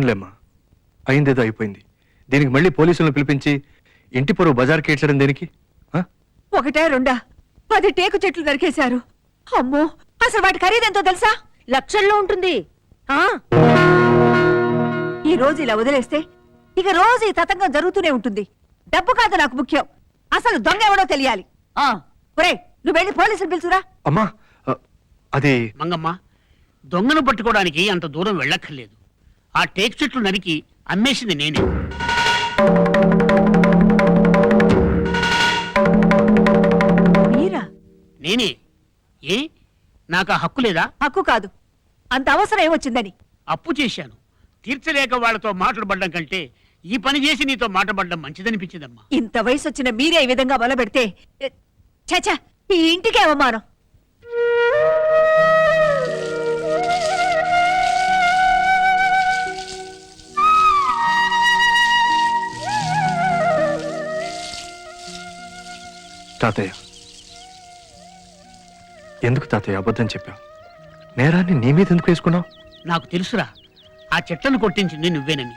పోన్లేమ్మా అయిందేదో అయిపోయింది. దీనికి మళ్ళీ పోలీసులను పిలిపించి ఇంటి పొరుగు బజార్కి ఏడ్చడం దేనికి? ఆ? ఒకటే రెండా? పది టేకు చెట్లు నరికేశారు. అమ్మో అసలు వాటి ఖరీదెంతో తెలుసా? లక్షల్లో ఉంటుంది. ఆ? ఈ రోజు ఇలా వదిలేస్తే ఇక రోజు ఈ తతంగం జరుగుతూనే ఉంటుంది. డబ్బు కాదు నాకు ముఖ్యం. అసలు దొంగ ఎవడో తెలియాలి. ఆ ఒరే నువ్వు వెళ్ళి పోలీసులు పిలుచురా. అమ్మా ఆ, అది మంగమ్మ దొంగను పట్టుకోవడానికి అంత దూరం వెళ్ళక్కర్లేదు. ఆ టేక్ చెట్లు నరికి అమ్మేసింది నేనే. మీరా? నేనే. ఏ? నాకు ఆ హక్కు లేదా? హక్కు కాదు. అంత అవసరం ఏమొచ్చిందని? అప్పు చేశాను. తీర్చలేక వాళ్ళతో మాట్లాడబడ్డం కంటే ఈ పని చేసి నీతో మాట్లాడడం మంచిదనిపించిందమ్మా. ఇంత వయసు వచ్చిన మీరే ఈ విధంగా మొదలుపెడితే చచా ఈ ఇంటికే అవమానం. తాతయ్య. ఎందుకు తాతయ్య అబద్ధం చెప్పావు? నేరాన్ని నీ మీద ఎందుకు వేసుకున్నావు? నాకు తెలుసురా ఆ చెట్లను కొట్టించింది నువ్వేనని.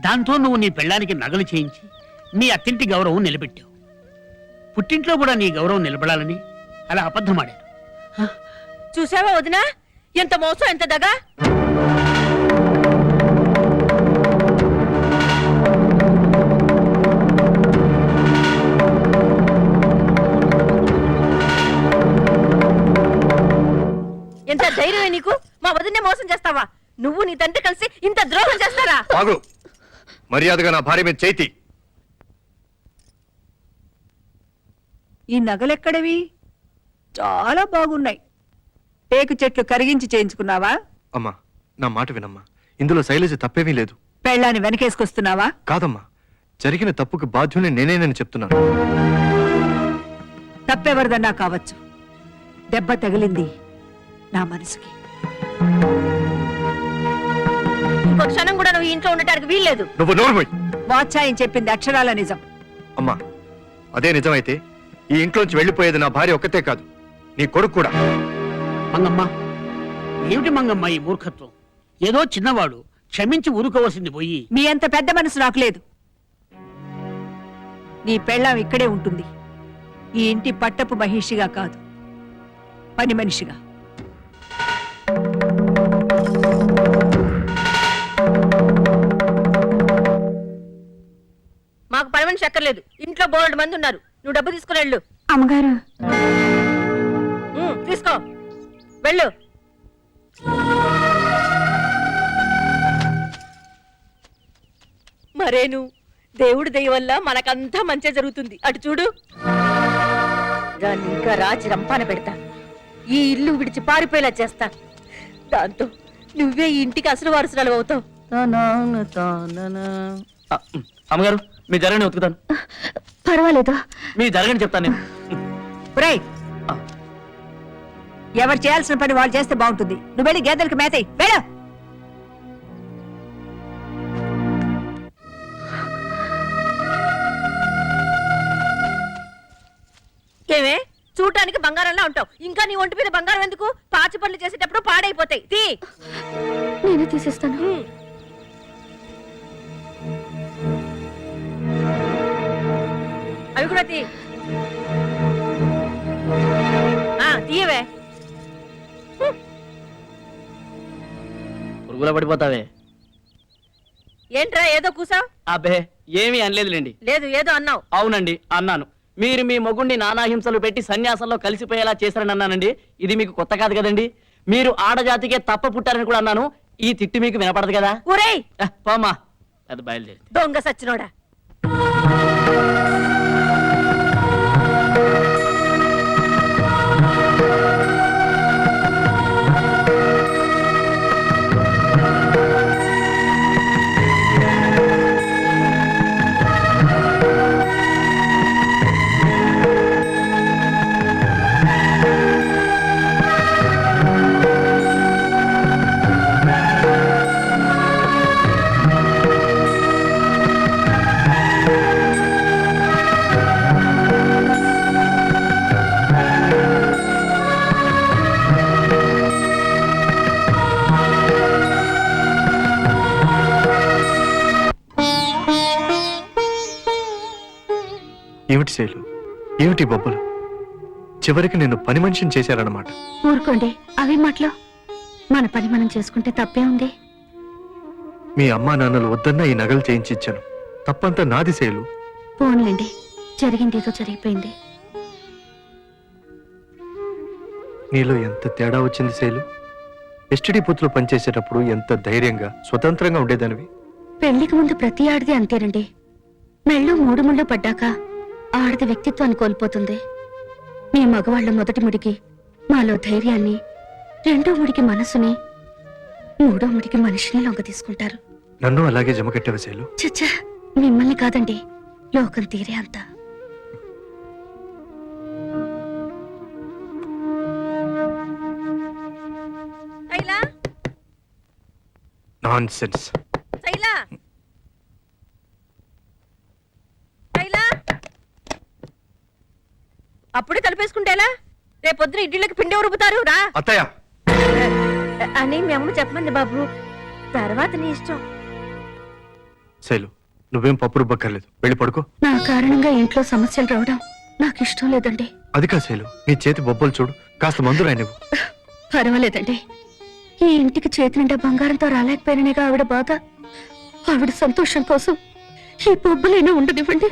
దాంతో నువ్వు నీ పెళ్ళానికి నగలు చేయించి నీ అత్తింటి గౌరవం నిలబెట్టావు. పుట్టింట్లో కూడా నీ గౌరవం నిలబడాలని అలా అబద్ధమాడాను. చూసావా వదినా? ఎంత మోసం ఎంత దగా? మా వదినే మోసం చేస్తావా? నువ్వు నీ తండ్రి కలిసి ఇంత ద్రోహం చేస్తారా? ఆగు. మర్యాదగా నా భార్య మీద చేతి. ఈ నగలెక్కడవి? చాలా బాగున్నాయి. టేకు చెట్లు కరిగించి చేయించుకున్నావా? అమ్మా నా మాట వినమ్మా. ఇందులో శైలజ తప్పేమీ లేదు. పెళ్ళాన్ని వెనకేసుకొస్తున్నావా? కాదమ్మా జరిగిన తప్పుకి బాధ్యుని నేనేనని చెప్తున్నాను. తప్పెవరిదన్నా కావచ్చు. దెబ్బ తగిలింది నా మనసుకి. ఇంకో క్షణం కూడా నువ్వు ఇంట్లో ఉండటానికి వీల్లేదు. నువ్వు నోర్మోయ్ వాచాయం చెప్పింది అక్షరాల నిజం. అమ్మా అదే నిజమైతే ఈ ఇంట్లోంచి వెళ్ళిపోయేది నా భార్య ఒక్కతే కాదు నీ కొడుకు కూడా. మంగమ్మ ఏమిటి మంగమ్మ ఈ మూర్ఖత్వం? ఏదో చిన్నవాడు క్షమించి ఊరుకోవలసింది పోయి. మీ అంత పెద్ద మనసు నాకు లేదు. నీ పెళ్ళాం ఇక్కడే ఉంటుంది. ఈ ఇంటి పట్టపు మహిషిగా కాదు పని మనిషిగా. మనిషి అక్కర్లేదు. ఇంట్లో బోలెడు మంది ఉన్నారు. నువ్వు డబ్బు తీసుకుని వెళ్ళు. అమ్మగారు. ఉమ్, తీసుకో. వెళ్ళు. మరేను? దేవుడి దయ వల్ల మనకంతా మంచి జరుగుతుంది. అటు చూడు. దాన్ని ఇంకా రాచి రంపాన పెడతా. ఈ ఇల్లు విడిచి పారిపోయేలా చేస్తా. దాంతో నువ్వే ఈ ఇంటికి అసలు వారసురాలు అవుతావు. అమ్మగారు మీ జరగని ఉతుకుతాను. పర్వాలేదు. మీ జరగని చెప్తాను నేను. ఒరేయ్! ఎవరు చేయాల్సిన పని వాళ్ళు చేస్తే బాగుంటుంది. నువ్వు వెళ్ళి గేదెలకు మేతయి. వెళ్ళ! ఏమే? చూడటానికి బంగారంలా ఉంటావు. ఇంకా నీ ఒంటి మీద బంగారం ఎందుకు? పాచి పనులు చేసేటప్పుడు పాడైపోతాయి. తీ! నేనే తీసిస్తాను. అవి కూడా తీ ఆ, తీయవే. పురుగుల పడిపోతావే. ఏంట్రా ఏదో కూసావు? అబ్బే ఏమీ అనలేదులేండి. లేదు ఏదో అన్నావు. అవునండి అన్నాను. మీరు మీ మొగుణ్ణి నానాహింసలు పెట్టి సన్యాసంలో కలిసిపోయేలా చేశారని అన్నానండి. ఇది మీకు కొత్త కాదు కదండి. మీరు ఆడజాతికే తప్ప పుట్టారని కూడా అన్నాను. ఈ తిట్టు మీకు వినపడదు కదా? ఊరేయ్ ఆ, పోమ్మా. అది బయలుదేరి. దొంగ సచ్చినోడా. ఏమిటి శైలు? ఏమిటి బొబ్బలు? చివరికి నిన్ను పని మనిషిని చేశారన్నమాట. ఊరుకోండి. అవి మాటలు. మన పని మనం చేసుకుంటే తప్పే ఉంది. మీ అమ్మా నాన్నలు వద్దన్న ఈ నగలు చేయించి ఇచ్చాను తప్పంతా నాది శైలు. పోన్లేండి. జరిగింది ఏదో జరిగిపోయింది. నీలో ఎంత తేడా వచ్చింది శైలు? ఎస్టిడి బూత్లో పనిచేసేటప్పుడు ఎంత ధైర్యంగా స్వతంత్రంగా ఉండేదానివి? పెళ్ళికి ముందు ప్రతి ఆడది అంతేనండి. మెళ్ళు మూడు ముళ్ళు పడ్డాక ఆడది వ్యక్తిత్వాన్ని కోల్పోతుంది. మీ మగవాళ్ళ మొదటి ముడికి మాలో ధైర్యాన్ని రెండో ముడికి మనసుని మూడో ముడికి మనిషిని లొంగ తీసుకుంటారు నన్ను అలాగే జమకట్టావు శైలు. చచ్చా మిమ్మల్ని కాదండి లోకం తీరే అంతా. Nonsense Shaila? అప్పుడే తలుపేసుకుంటేలా? రేపొద్దున ఇడ్లీలకు పిండి రుబ్బుతారు? రా. అత్తయ్య. అని మీ అమ్మ చెప్పమంది బాబు. తర్వాత నీ ఇష్టం. శైలు నువ్వేం పప్పు రుబ్బక్కర్లేదు. వెళ్ళి పడుకో. నా కారణంగా ఇంట్లో సమస్యలు రావడం నాకు ఇష్టం లేదండి. అది కా శైలు నీ చేతి బొబ్బలు చూడు. కాస్త మందు రాయనివ్వు పర్వాలేదండి. ఈ ఇంటికి చేతి నిండా బంగారంతో రాలేకపోయినగా ఆవిడ బాధ. ఆవిడ సంతోషం కోసం ఈ బొబ్బలైనా ఉండనివ్వండి.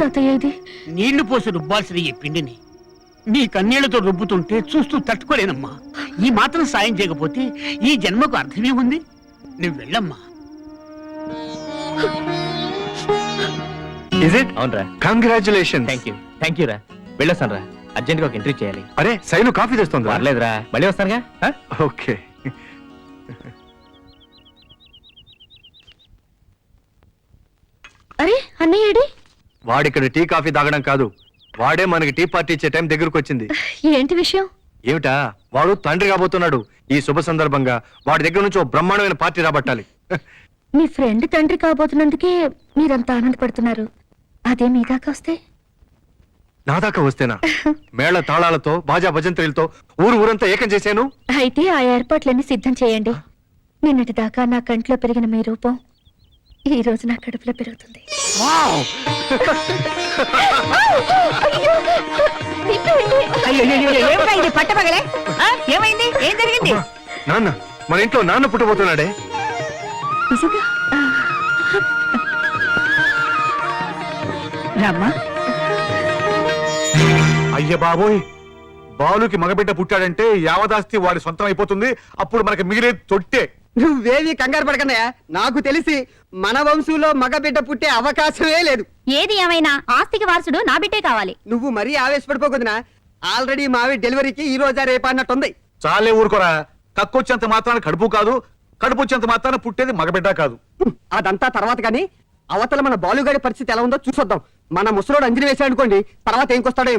తాతయ్య ఇది? నీళ్ళు పోసి రుబ్బాల్సిన ఈ పిండిని నీ కన్నీళ్ళతో రుబ్బుతుంటే చూస్తూ తట్టుకోలేనమ్మా. ఈ మాత్రం సాయం చేయకపోతే ఈ జన్మకు అర్థమే ఉంది. నువ్వు వెళ్ళమ్మా. ఇజ్ ఇట్ అవునరా. Congratulation thank you thank you రా. వెళ్ళొస్తాను రా అర్జెంట్గా ఒక ఎంట్రీ చేయాలి. అరే శైలు కాఫీ తెస్తుంది? పర్లేదురా. మళ్ళీ వస్తానుగా? ఆ? ఓకే. అరే అన్నయ్య ఏడి? వాడిక్కడ టీ కాఫీ తాగడం కాదు. వాడే మనకి టీ పార్టీ ఇచ్చే టైం దగ్గరకు వచ్చింది. ఏంటి విషయం? ఏమిటా? వాడు తండ్రి కాబోతున్నాడు. ఈ శుభ సందర్భంగా వాడి దగ్గర నుంచి ఓ బ్రహ్మాండమైన పార్టీ రాబట్టాలి. మీ ఫ్రెండ్ తండ్రి కాబోతున్నందుకే మీరంత ఆనందపడుతున్నారు. అదే మీ దాకా వస్తే? నా దాకా వస్తేనా? మేళ తాళాలతో బాజా భజంత్రీలతో ఊరు ఊరంతా ఏకం చేశాను? అయితే ఆ ఏర్పాట్లన్నీ సిద్ధం చేయండి. నిన్నటి దాకా నా కంట్లో పెరిగిన మీ రూపం ఈ రోజు నా కడుపులో పెరుగుతుంది. ఏమైంది? పట్టపగలే? ఏమైంది? ఏం జరిగింది? నాన్న మన ఇంట్లో నాన్న పుట్టబోతున్నాడే? రామ్మా. అయ్య బాబోయ్! బాలుకి మగబిడ్డ పుట్టాడంటే యావదాస్తి వాడి సొంతం అయిపోతుంది. అప్పుడు మనకి మిగిలేది తొట్టే. నువ్వేవి కంగారు పడకన్నయ్య నాకు తెలిసి మన వంశంలో మగబిడ్డ పుట్టే అవకాశమే లేదు. ఏది ఏమైనా? ఆస్తికి వారసుడు నా బిడ్డే కావాలి. నువ్వు మరీ ఆవేశపడిపోకుదినా ఆల్రెడీ మావి డెలివరీకి ఈ రోజా రేపా అన్నట్టుంది చాలే ఊరుకోరా. కక్కొచ్చేంత మాత్రాన కడుపు కాదు కడుపు వచ్చేంత మాత్రాన పుట్టేది మగబిడ్డ కాదు. అదంతా తర్వాత కానీ అవతల మన బాలుగాడి పరిస్థితి ఎలా ఉందో చూసొద్దాం. మన ముసలోడు అంజలి వేసాడు అనుకోండి తర్వాత ఏం కొస్తాడో